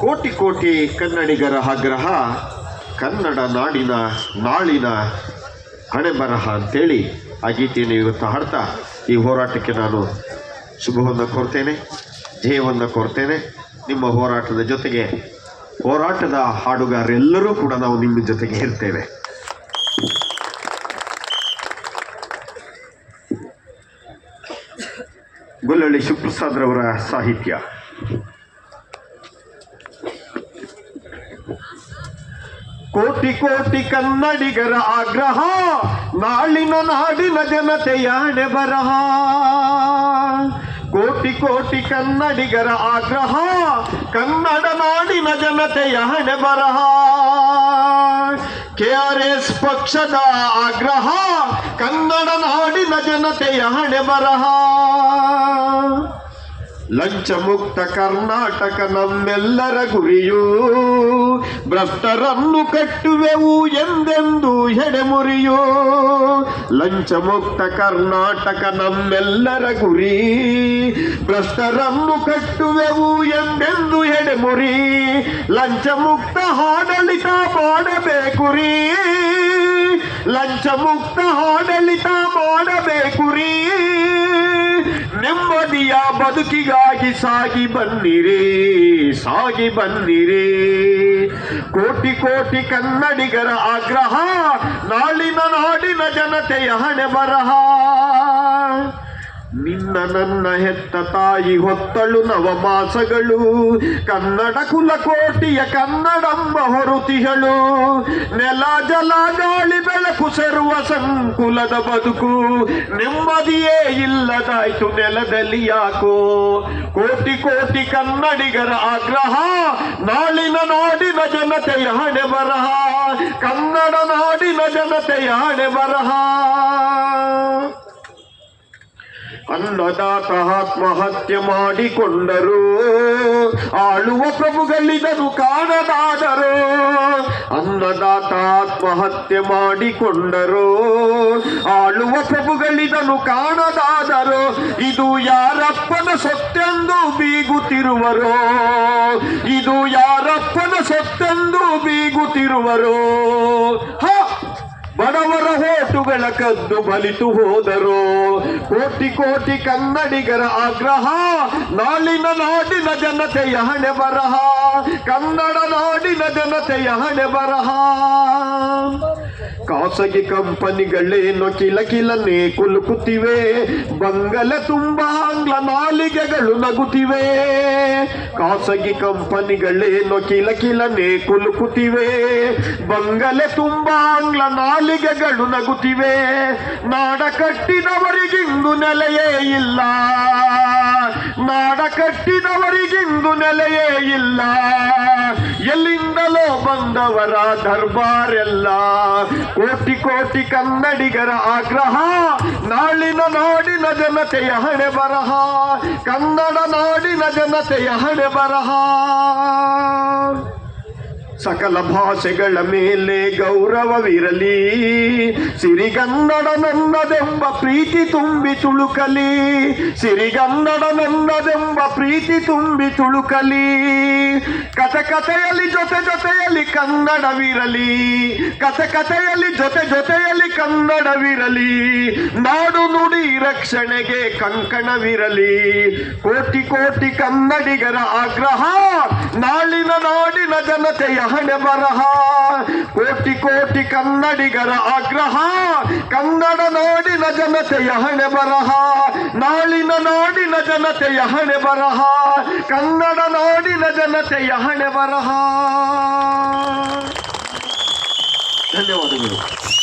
ಕೋಟಿ ಕೋಟಿ ಕನ್ನಡಿಗರ ಆಗ್ರಹ, ಕನ್ನಡ ನಾಡಿನ ನಾಳಿನ ಹಣೆ ಬರಹ ಅಂತೇಳಿ ಆ ಗೀತೆಯನ್ನು ಇವತ್ತು ಹಾಡ್ತಾ ಈ ಹೋರಾಟಕ್ಕೆ ನಾನು ಶುಭವನ್ನು ಕೋರ್ತೇನೆ ಜಯವನ್ನು ಕೋರ್ತೇನೆ. ನಿಮ್ಮ ಹೋರಾಟದ ಜೊತೆಗೆ ಹೋರಾಟದ ಹಾಡುಗಾರೆಲ್ಲರೂ ಕೂಡ ನಾವು ನಿಮ್ಮ ಜೊತೆಗೆ ಇರ್ತೇವೆ. ಗುಲ್ಲಳ್ಳಿ ಶಿವಪ್ರಸಾದ್ರವರ ಸಾಹಿತ್ಯ. ಕೋಟಿ ಕೋಟಿ ಕನ್ನಡಿಗರ ಆಗ್ರಹ. ನಾಳಿನ ನಾಡಿನ ಜನತೆಯ ಹಣೆ ಬರಹ ಕೋಟಿ ಕೋಟಿ ಕನ್ನಡಿಗರ ಆಗ್ರಹ. ಕನ್ನಡ ನಾಡಿನ ಜನತೆಯ ಹಣೆ ಬರಹ ಕೆಆರ್ಎಸ್ ಪಕ್ಷದ ಆಗ್ರಹ. ಕನ್ನಡ ನಾಡಿನ ಜನತೆಯ ಹಣೆ ಬರಹ ಲಂಚ ಮುಕ್ತ ಕರ್ನಾಟಕ ನಮ್ಮೆಲ್ಲರ ಗುರಿಯೂ ಭ್ರಷ್ಟರನ್ನು ಕಟ್ಟುವೆವು ಎಂದೆಂದು ಹೆಡೆಮುರಿಯೋ ಲಂಚ ಮುಕ್ತ ಕರ್ನಾಟಕ ನಮ್ಮೆಲ್ಲರ ಗುರಿ ಭ್ರಷ್ಟರನ್ನು ಕಟ್ಟುವೆವು ಎಂದೆಂದು ಹೆಡೆಮುರಿ ಲಂಚ ಮುಕ್ತ ಆಡಳಿತ ಮಾಡಬೇಕು ರೀ ಲಂಚ ಮುಕ್ತ ಆಡಳಿತ ಮಾಡಬೇಕು ರೀ ನೆಮ್ಮದಿಯ ಬದುಕಿಗಾಗಿ ಸಾಗಿ ಬನ್ನಿರಿ ಸಾಗಿ ಬನ್ನಿರಿ. ಕೋಟಿ ಕೋಟಿ ಕನ್ನಡಿಗರ ಆಗ್ರಹ, ನಾಳಿನ ನಾಡಿನ ಜನತೆಯ ಹಣೆ ಬರಹ. ನಿನ್ನ ಹೆತ್ತ ತಾಯಿ ಹೊತ್ತಳು ನವಮಾಸಗಳು ಕನ್ನಡ ಕುಲಕೋಟಿಯ ಕನ್ನಡಂಬ ಹೊರುತಿಗಳು ನೆಲ ಜಲ ಗಾಳಿ ಬೆಳಕು ಸೇರುವ ಸಂಕುಲದ ಬದುಕು. ನೆಮ್ಮದಿಯೇ ಇಲ್ಲದಾಯ್ತು ನೆಲದಲ್ಲಿ ಯಾಕೋ. ಕೋಟಿ ಕೋಟಿ ಕನ್ನಡಿಗರ ಆಗ್ರಹ. ನಾಳಿನ ನಾಡಿನ ಜನತೆಯ ಹಣೆ ಬರಹ. ಕನ್ನಡ ನಾಡಿನ ಜನತೆಯ ಹಣೆ ಬರಹ. ಅನ್ನದಾತ ಆತ್ಮಹತ್ಯೆ ಮಾಡಿಕೊಂಡರು. ಆಳುವ ಪ್ರಭುಗಳಿದನು ಕಾಣದಾದರು. ಅನ್ನದಾತ ಆತ್ಮಹತ್ಯೆ ಮಾಡಿಕೊಂಡರು. ಆಳುವ ಪ್ರಭುಗಳಿದನು ಕಾಣದಾದರು. ಇದು ಯಾರಪ್ಪನ ಸೊತ್ತೆಂದು ಬೀಗುತ್ತಿರುವರು. ಇದು ಯಾರಪ್ಪನ ಸೊತ್ತೆಂದು ಬೀಗುತ್ತಿರುವರು. ಬಡವರ ಹೋಟುಗಳ ಕದ್ದು ಬಲಿತು ಹೋದರು. ಕೋಟಿ ಕೋಟಿ ಕನ್ನಡಿಗರ ಆಗ್ರಹ. ನಾಳಿನ ನಾಡಿನ ಜನತೆಯ ಹಣೆ ಬರಹ. ಕನ್ನಡ ನಾಡಿನ ಜನತೆಯ ಹಣೆ ಬರಹ. ಖಾಸಗಿ ಕಂಪನಿಗಳೇನು ಕಿಲ ಕಿಲನೆ ಕುಲುಕುತ್ತಿವೆ. ಬಂಗಲೆ ತುಂಬಾ ಆಂಗ್ಲ ನಾಲಿಗೆಗಳು ನಗುತ್ತಿವೆ. ಖಾಸಗಿ ಕಂಪನಿಗಳೇನು ಕಿಲ ಕಿಲನೆ ಕುಲುಕುತ್ತಿವೆ. ಬಂಗಲೆ ತುಂಬಾ ಆಂಗ್ಲ ನಾಲಿಗೆಗಳು ನಗುತ್ತಿವೆ. ನಾಡ ಕಟ್ಟಿದವರಿಗಿಂದು ನೆಲೆಯೇ ಇಲ್ಲ. ಕಟ್ಟಿದವರಿಗಿಂದು ನೆಲೆಯೇ ಇಲ್ಲ. ಎಲ್ಲಿಂದಲೋ ಬಂದವರ ದರ್ಬಾರೆಲ್ಲ. ಕೋಟಿ ಕೋಟಿ ಕನ್ನಡಿಗರ ಆಗ್ರಹ. ನಾಳಿನ ನಾಡಿನ ಜನತೆಯ ಹಣೆ ಬರಹ. ಕನ್ನಡ ನಾಡಿನ ಜನತೆಯ ಹಣೆ ಬರಹ. ಸಕಲ ಭಾಷೆಗಳ ಮೇಲೆ ಗೌರವವಿರಲಿ. ಸಿರಿಗನ್ನಡ ನನ್ನದೆಂಬ ಪ್ರೀತಿ ತುಂಬಿ ತುಳುಕಲಿ. ಸಿರಿಗನ್ನಡ ನನ್ನದೆಂಬ ಪ್ರೀತಿ ತುಂಬಿ ತುಳುಕಲಿ. ಕತೆ ಕಥೆಯಲ್ಲಿ ಜೊತೆ ಜೊತೆಯಲ್ಲಿ ಕನ್ನಡವಿರಲಿ. ಕತೆ ಕಥೆಯಲ್ಲಿ ಜೊತೆ ಜೊತೆಯಲ್ಲಿ ಕನ್ನಡವಿರಲಿ. ನಾಡು ನುಡಿ ರಕ್ಷಣೆಗೆ ಕಂಕಣವಿರಲಿ. ಕೋಟಿ ಕೋಟಿ ಕನ್ನಡಿಗರ ಆಗ್ರಹ. ನಾಳಿನ ನಾಡಿನ ಜನತೆಯ ಹಣೆ ಬರಹ. ಕೋಟಿ ಕೋಟಿ ಕನ್ನಡಿಗರ ಆಗ್ರಹ. ಕನ್ನಡ ನಾಡಿನ ಜನತೆಯ ಹಣೆ ಬರಹ. ನಾಳಿನ ನಾಡಿನ ಜನತೆಯ ಹಣೆ ಬರಹ. ಕನ್ನಡ ನಾಡಿನ ಜನತೆಯ ಹಣೆ ಬರಹ. ಧನ್ಯವಾದಗಳು.